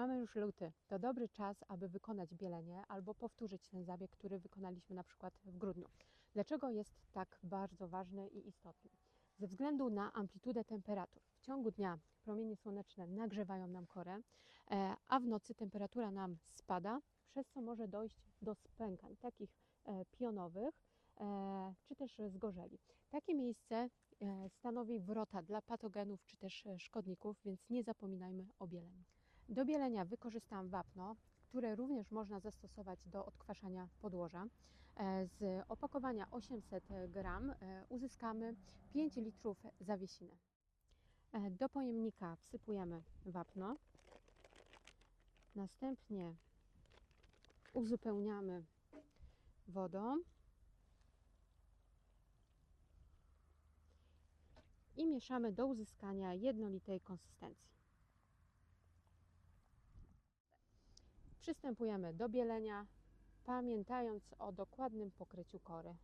Mamy już luty. To dobry czas, aby wykonać bielenie albo powtórzyć ten zabieg, który wykonaliśmy na przykład w grudniu. Dlaczego jest tak bardzo ważny i istotny? Ze względu na amplitudę temperatur. W ciągu dnia promienie słoneczne nagrzewają nam korę, e, a w nocy temperatura nam spada, przez co może dojść do spękań takich e, pionowych e, czy też zgorzeli. Takie miejsce stanowi wrota dla patogenów czy też szkodników, więc nie zapominajmy o bieleniu. Do bielenia wykorzystałam wapno, które również można zastosować do odkwaszania podłoża. E, Z opakowania 800 gram e, uzyskamy 5 litrów zawiesiny. E, Do pojemnika wsypujemy wapno. Następnie uzupełniamy wodą i mieszamy do uzyskania jednolitej konsystencji. Przystępujemy do bielenia, pamiętając o dokładnym pokryciu kory.